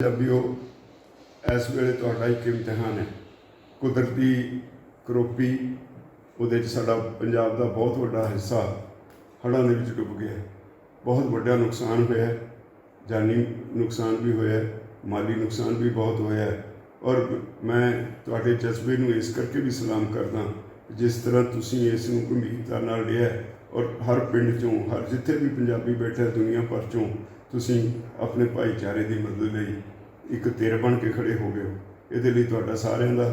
ਪੰਜਾਬੀਓ, ਇਸ ਵੇਲੇ ਤੁਹਾਡਾ ਇੱਕ ਇਮਤਿਹਾਨ ਹੈ। ਕੁਦਰਤੀ ਕਰੋਪੀ, ਉਹਦੇ 'ਚ ਸਾਡਾ ਪੰਜਾਬ ਦਾ ਬਹੁਤ ਵੱਡਾ ਹਿੱਸਾ ਹੜ੍ਹਾਂ ਦੇ ਵਿੱਚ ਡੁੱਬ ਗਿਆ ਬਹੁਤ ਵੱਡਾ ਨੁਕਸਾਨ ਹੋਇਆ ਜਾਨੀ ਨੁਕਸਾਨ ਵੀ ਹੋਇਆ ਮਾਲੀ ਨੁਕਸਾਨ ਵੀ ਬਹੁਤ ਹੋਇਆ ਔਰ ਮੈਂ ਤੁਹਾਡੇ ਜਜ਼ਬੇ ਨੂੰ ਇਸ ਕਰਕੇ ਵੀ ਸਲਾਮ ਕਰਦਾ ਜਿਸ ਤਰ੍ਹਾਂ ਤੁਸੀਂ ਇਸ ਨੂੰ ਗੰਭੀਰਤਾ ਨਾਲ ਲਿਆ ਔਰ ਹਰ ਪਿੰਡ ਚੋਂ, ਹਰ ਜਿੱਥੇ ਵੀ ਪੰਜਾਬੀ ਬੈਠਾ ਦੁਨੀਆ ਭਰ ਚੋਂ ਤੁਸੀਂ ਆਪਣੇ ਭਾਈਚਾਰੇ ਦੀ ਮਦਦ ਲਈ ਇੱਕ ਧਿਰ ਬਣ ਕੇ ਖੜੇ ਹੋ ਗਏ ਹੋ। ਇਹਦੇ ਲਈ ਤੁਹਾਡਾ ਸਾਰਿਆਂ ਦਾ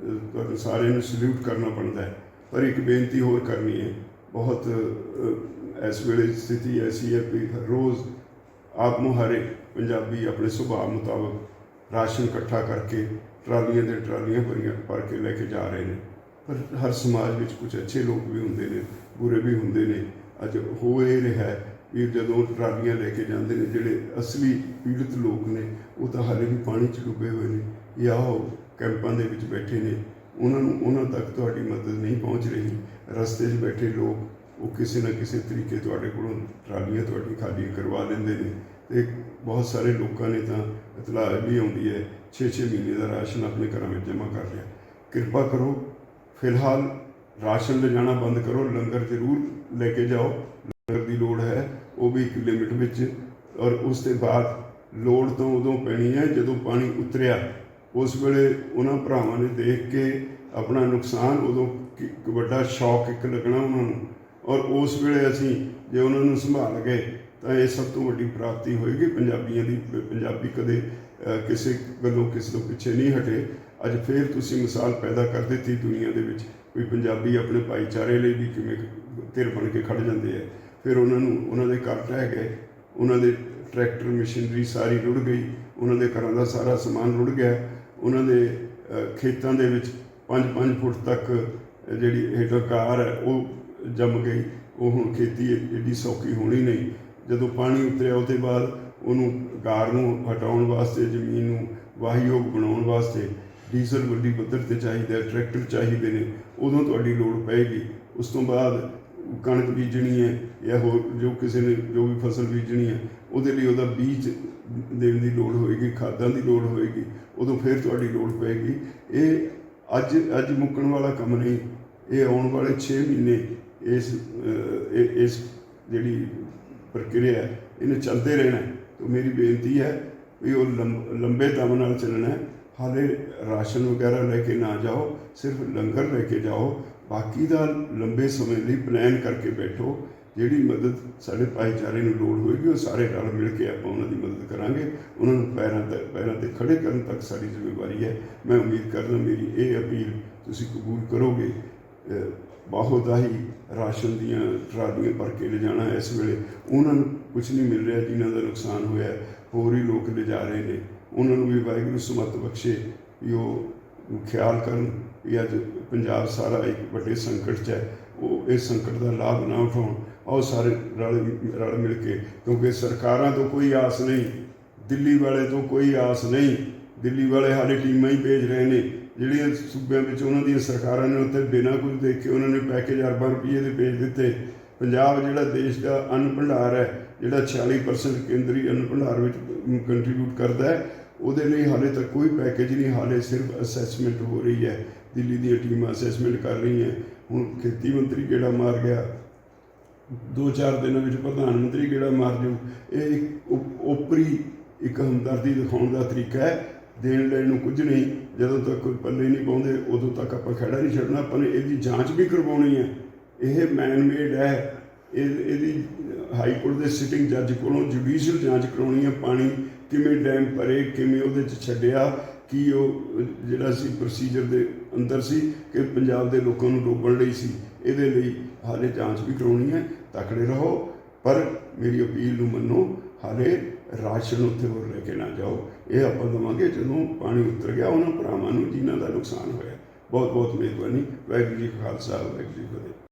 ਤੁਹਾਨੂੰ ਸਾਰਿਆਂ ਨੂੰ ਸਲੂਟ ਕਰਨਾ ਪੈਂਦਾ ਹੈ। ਪਰ ਇੱਕ ਬੇਨਤੀ ਹੋਰ ਕਰਨੀ ਹੈ। ਬਹੁਤ ਇਸ ਵੇਲੇ ਸਥਿਤੀ ਐਸੀ ਹੈ ਕਿ ਹਰ ਰੋਜ਼ ਆਪ ਮੁਹਾਰੇ ਪੰਜਾਬੀ ਆਪਣੇ ਸੁਭਾਅ ਮੁਤਾਬਕ ਰਾਸ਼ਨ ਇਕੱਠਾ ਕਰਕੇ ਟਰਾਲੀਆਂ ਦੇ ਟਰਾਲੀਆਂ ਭਰੀਆਂ ਭਰ ਕੇ ਲੈ ਕੇ ਜਾ ਰਹੇ ਨੇ। ਪਰ ਹਰ ਸਮਾਜ ਵਿੱਚ ਕੁਝ ਅੱਛੇ ਲੋਕ ਵੀ ਹੁੰਦੇ ਨੇ, ਬੁਰੇ ਵੀ ਹੁੰਦੇ ਨੇ। ਅੱਜ ਹੋ ਇਹ ਰਿਹਾ ਹੈ ਵੀ ਜਦੋਂ ਟਰਾਲੀਆਂ ਲੈ ਕੇ ਜਾਂਦੇ ਨੇ, ਜਿਹੜੇ ਅਸਲੀ ਪੀੜਤ ਲੋਕ ਨੇ, ਉਹ ਤਾਂ ਹਾਲੇ ਵੀ ਪਾਣੀ 'ਚ ਡੁੱਬੇ ਹੋਏ ਨੇ ਜਾਂ ਉਹ ਕੈਂਪਾਂ ਦੇ ਵਿੱਚ ਬੈਠੇ ਨੇ, ਉਹਨਾਂ ਨੂੰ ਉਹਨਾਂ ਤੱਕ ਤੁਹਾਡੀ ਮਦਦ ਨਹੀਂ ਪਹੁੰਚ ਰਹੀ। ਰਸਤੇ 'ਚ ਬੈਠੇ ਲੋਕ, ਉਹ ਕਿਸੇ ਨਾ ਕਿਸੇ ਤਰੀਕੇ ਤੁਹਾਡੇ ਕੋਲੋਂ ਟਰਾਲੀਆਂ ਤੁਹਾਡੀ ਖਾਲੀ ਕਰਵਾ ਲੈਂਦੇ ਨੇ ਤੇ ਬਹੁਤ ਸਾਰੇ ਲੋਕਾਂ ਨੇ ਤਾਂ ਇਤਲਾਹ ਵੀ ਆਉਂਦੀ ਹੈ 6-6 ਮਹੀਨੇ ਦਾ ਰਾਸ਼ਨ ਆਪਣੇ ਘਰਾਂ ਵਿੱਚ ਜਮ੍ਹਾਂ ਕਰ ਲਿਆ। ਕਿਰਪਾ ਕਰੋ, ਫਿਲਹਾਲ ਰਾਸ਼ਨ ਲਿਜਾਣਾ ਬੰਦ ਕਰੋ, ਲੰਗਰ ਜ਼ਰੂਰ ਲੈ ਕੇ ਜਾਓ। ਦੀ ਲੋੜ ਹੈ, ਉਹ ਵੀ ਇੱਕ ਲਿਮਿਟ ਵਿੱਚ, ਔਰ ਉਸ ਤੋਂ ਬਾਅਦ ਲੋੜ ਤਾਂ ਉਦੋਂ ਪੈਣੀ ਹੈ ਜਦੋਂ ਪਾਣੀ ਉਤਰਿਆ। ਉਸ ਵੇਲੇ ਉਹਨਾਂ ਭਰਾਵਾਂ ਨੇ ਦੇਖ ਕੇ ਆਪਣਾ ਨੁਕਸਾਨ ਉਦੋਂ ਇੱਕ ਵੱਡਾ ਸ਼ੌਕ ਇੱਕ ਲੱਗਣਾ ਉਹਨਾਂ ਨੂੰ। ਔਰ ਉਸ ਵੇਲੇ ਅਸੀਂ ਜੇ ਉਹਨਾਂ ਨੂੰ ਸੰਭਾਲ ਗਏ, ਤਾਂ ਇਹ ਸਭ ਤੋਂ ਵੱਡੀ ਪ੍ਰਾਪਤੀ ਹੋਏਗੀ ਪੰਜਾਬੀਆਂ ਦੀ, ਪੰਜਾਬੀ ਕਦੇ ਕਿਸੇ ਵੱਲੋਂ ਕਿਸੇ ਤੋਂ ਪਿੱਛੇ ਨਹੀਂ ਹਟੇ। ਅੱਜ ਫੇਰ ਤੁਸੀਂ ਮਿਸਾਲ ਪੈਦਾ ਕਰ ਦਿੱਤੀ ਦੁਨੀਆ ਦੇ ਵਿੱਚ ਵੀ ਪੰਜਾਬੀ ਆਪਣੇ ਭਾਈਚਾਰੇ ਲਈ ਵੀ ਕਿਵੇਂ ਧਿਰ ਬਣ ਕੇ ਖੜ ਜਾਂਦੇ ਆ। ਫਿਰ ਉਹਨਾਂ ਨੂੰ, ਉਹਨਾਂ ਦੇ ਘਰ ਟਹਿ ਗਏ। ਉਹਨਾਂ ਦੇ ਟਰੈਕਟਰ, ਮਸ਼ੀਨਰੀ ਸਾਰੀ ਰੁੜ ਗਈ। ਉਹਨਾਂ ਦੇ ਘਰਾਂ ਦਾ ਸਾਰਾ ਸਮਾਨ ਰੁੜ ਗਿਆ। ਉਹਨਾਂ ਦੇ ਖੇਤਾਂ ਦੇ ਵਿੱਚ 5-5 ਫੁੱਟ ਤੱਕ ਜਿਹੜੀ ਹੇਠਾਂ ਕਾਰ ਹੈ, ਉਹ ਜੰਮ ਗਈ। ਉਹ ਹੁਣ ਖੇਤੀ ਏਡੀ ਸੌਖੀ ਹੋਣੀ ਨਹੀਂ। ਜਦੋਂ ਪਾਣੀ ਉਤਰਿਆ, ਉਹਦੇ ਬਾਅਦ ਉਹਨੂੰ ਕਾਰ ਨੂੰ ਹਟਾਉਣ ਵਾਸਤੇ, ਜ਼ਮੀਨ ਨੂੰ ਵਾਹੀਯੋਗ ਬਣਾਉਣ ਵਾਸਤੇ ਡੀਜ਼ਲ, ਵੱਡੀ ਪੱਧਰ ਤੇ ਚਾਹੀਦਾ, ਟਰੈਕਟਰ ਚਾਹੀਦੇ ਨੇ। ਉਦੋਂ ਤੁਹਾਡੀ ਲੋੜ ਪਏਗੀ। ਉਸ ਤੋਂ ਬਾਅਦ ਕਣਕ ਬੀਜਣੀ ਹੈ ਜਾਂ ਹੋਰ ਜੋ ਕਿਸੇ ਨੇ ਜੋ ਵੀ ਫਸਲ ਬੀਜਣੀ ਹੈ ਉਹਦੇ ਲਈ ਉਹਦਾ ਬੀਜ ਦੇਣ ਦੀ ਲੋੜ ਹੋਏਗੀ ਖਾਦਾਂ ਦੀ ਲੋੜ ਹੋਏਗੀ ਉਦੋਂ ਫਿਰ ਤੁਹਾਡੀ ਲੋੜ ਪਏਗੀ ਇਹ ਅੱਜ ਅੱਜ ਮੁੱਕਣ ਵਾਲਾ ਕੰਮ ਨਹੀਂ ਇਹ ਆਉਣ ਵਾਲੇ 6 ਮਹੀਨੇ ਇਸ ਇਸ ਜਿਹੜੀ ਪ੍ਰਕਿਰਿਆ ਹੈ, ਇਹਨੇ ਚੱਲਦੇ ਰਹਿਣਾ ਹੈ। ਮੇਰੀ ਬੇਨਤੀ ਹੈ ਵੀ ਉਹ ਲੰਬ- ਲੰਬੇ ਦਮ ਨਾਲ ਚੱਲਣਾ ਹਾਲੇ ਰਾਸ਼ਨ ਵਗੈਰਾ ਲੈ ਕੇ ਨਾ ਜਾਓ ਸਿਰਫ ਲੰਗਰ ਲੈ ਕੇ ਜਾਓ ਬਾਕੀ ਦਾ ਲੰਬੇ ਸਮੇਂ ਲਈ ਪਲਾਨ ਕਰਕੇ ਬੈਠੋ, ਜਿਹੜੀ ਮਦਦ ਸਾਡੇ ਭਾਈਚਾਰੇ ਨੂੰ ਲੋੜ ਹੋਏਗੀ, ਉਹ ਸਾਰੇ ਰਲ ਮਿਲ ਕੇ ਆਪਾਂ ਉਹਨਾਂ ਦੀ ਮਦਦ ਕਰਾਂਗੇ। ਉਹਨਾਂ ਨੂੰ ਪੈਰਾਂ ਤੇ ਪੈਰਾਂ ਤੇ ਖੜੇ ਕਰਨ ਤੱਕ ਸਾਡੀ ਜ਼ਿੰਮੇਵਾਰੀ ਹੈ। ਮੈਂ ਉਮੀਦ ਕਰਦਾ ਮੇਰੀ ਇਹ ਅਪੀਲ ਤੁਸੀਂ ਕਬੂਲ ਕਰੋਗੇ। ਅਹ ਬਹੁਤ ਹੀ ਰਾਸ਼ਨ ਦੀਆਂ ਟਰਾਲੀਆਂ ਭਰ ਕੇ ਲਿਜਾਣਾ ਇਸ ਵੇਲੇ। ਉਹਨਾਂ ਨੂੰ ਕੁਝ ਨਹੀਂ ਮਿਲ ਰਿਹਾ ਜਿਨ੍ਹਾਂ ਦਾ ਨੁਕਸਾਨ ਹੋਇਆ ਹੋਰ ਹੀ ਲੋਕ ਲਿਜਾ ਰਹੇ ਨੇ। ਉਹਨਾਂ ਨੂੰ ਵੀ ਵਾਹਿਗੁਰੂ ਸਮਤ ਬਖਸ਼ੇ ਵੀ ਉਹ ਖਿਆਲ ਕਰਨ। ਵੀ ਅੱਜ ਪੰਜਾਬ ਸਾਰਾ ਇੱਕ ਵੱਡੇ ਸੰਕਟ 'ਚ ਹੈ। ਉਹ ਇਸ ਸੰਕਟ ਦਾ ਲਾਭ ਨਾ ਉਠਾਉਣ। ਆਓ ਸਾਰੇ ਰਲ ਰਲ ਮਿਲ ਕੇ, ਕਿਉਂਕਿ ਸਰਕਾਰਾਂ ਤੋਂ ਕੋਈ ਆਸ ਨਹੀਂ, ਦਿੱਲੀ ਵਾਲੇ ਤੋਂ ਕੋਈ ਆਸ ਨਹੀਂ। ਦਿੱਲੀ ਵਾਲੇ ਹਾਲੇ ਟੀਮਾਂ ਹੀ ਭੇਜ ਰਹੇ ਨੇ। ਜਿਹੜੀਆਂ ਸੂਬਿਆਂ ਵਿੱਚ ਉਹਨਾਂ ਦੀਆਂ ਸਰਕਾਰਾਂ ਨੇ ਉੱਥੇ ਬਿਨਾਂ ਕੁਝ ਦੇਖੇ ਉਹਨਾਂ ਨੇ ਪੈਕੇਜ ਅਰਬਾਂ ਰੁਪਏ ਦੇ ਭੇਜ ਦਿੱਤੇ। ਪੰਜਾਬ ਜਿਹੜਾ ਦੇਸ਼ ਦਾ ਅੰਨ ਭੰਡਾਰ ਹੈ, ਜਿਹੜਾ 46% ਕੇਂਦਰੀ ਅੰਨ ਭੰਡਾਰ ਵਿੱਚ ਕੰਟਰੀਬਿਊਟ ਕਰਦਾ ਹੈ, ਉਹਦੇ ਲਈ ਹਾਲੇ ਤੱਕ ਕੋਈ ਪੈਕੇਜ ਨਹੀਂ, ਹਾਲੇ ਸਿਰਫ ਅਸੈਸਮੈਂਟ ਹੋ ਰਹੀ ਹੈ। ਦਿੱਲੀ ਦੀਆਂ ਟੀਮਾਂ ਅਸੈਸਮੈਂਟ ਕਰ ਰਹੀਆਂ। ਹੁਣ ਖੇਤੀ ਮੰਤਰੀ ਕਿਹੜਾ ਮਾਰ ਗਿਆ? ਦੋ ਚਾਰ ਦਿਨਾਂ ਵਿੱਚ ਪ੍ਰਧਾਨ ਮੰਤਰੀ ਕਿਹੜਾ ਮਾਰ ਜਾਊ ਇਹ ਇੱਕ ਉਪ- ਓਪਰੀ ਇੱਕ ਹਮਦਰਦੀ ਦਿਖਾਉਣ ਦਾ ਤਰੀਕਾ ਹੈ। ਦੇਣ ਲੈਣ ਨੂੰ ਕੁਝ ਨਹੀਂ। ਜਦੋਂ ਤੱਕ ਕੋਈ ਪੱਲੇ ਨਹੀਂ ਪਾਉਂਦੇ, ਉਦੋਂ ਤੱਕ ਆਪਾਂ ਖੜਾ ਨਹੀਂ ਛੱਡਣਾ। ਆਪਾਂ ਨੇ ਇਹਦੀ ਜਾਂਚ ਵੀ ਕਰਵਾਉਣੀ ਹੈ। ਇਹ ਮੈਨ ਮੇਡ ਹੈ। ਇਹ, ਇਹਦੀ ਹਾਈ ਕੋਰਟ ਦੇ ਸਿਟਿੰਗ ਜੱਜ ਕੋਲੋਂ ਜੁਡੀਸ਼ੀਅਲ ਜਾਂਚ ਕਰਾਉਣੀ ਹੈ। ਪਾਣੀ ਕਿਵੇਂ ਡੈਮ ਭਰੇ, ਕਿਵੇਂ ਉਹਦੇ ਚ ਛੱਡਿਆ, ਕੀ ਉਹ ਜਿਹੜਾ ਸੀ ਪ੍ਰੋਸੀਜਰ ਦੇ ਅੰਦਰ ਸੀ ਕਿ ਪੰਜਾਬ ਦੇ ਲੋਕਾਂ ਨੂੰ ਡੋਬਣ ਲਈ ਸੀ। ਇਹਦੇ ਲਈ ਹਾਲੇ ਜਾਂਚ ਵੀ ਕਰਾਉਣੀ ਹੈ, ਤਕੜੇ ਰਹੋ। ਪਰ ਮੇਰੀ ਅਪੀਲ ਨੂੰ ਮੰਨੋ, ਹਾਲੇ ਰਾਸ਼ਨ ਉੱਥੇ ਹੋਰ ਲੈ ਕੇ ਨਾ ਜਾਓ। ਇਹ ਆਪਾਂ ਦਵਾਂਗੇ, ਜਦੋਂ ਪਾਣੀ ਉਤਰ ਗਿਆ, ਉਹਨਾਂ ਭਰਾਵਾਂ ਨੂੰ ਜਿਨ੍ਹਾਂ ਦਾ ਨੁਕਸਾਨ ਹੋਇਆ। ਬਹੁਤ ਬਹੁਤ ਮਿਹਰਬਾਨੀ। ਵਾਹਿਗੁਰੂ ਜੀ ਖਾਲਸਾ, ਵਾਹਿਗੁਰੂ ਜੀ ਕੀ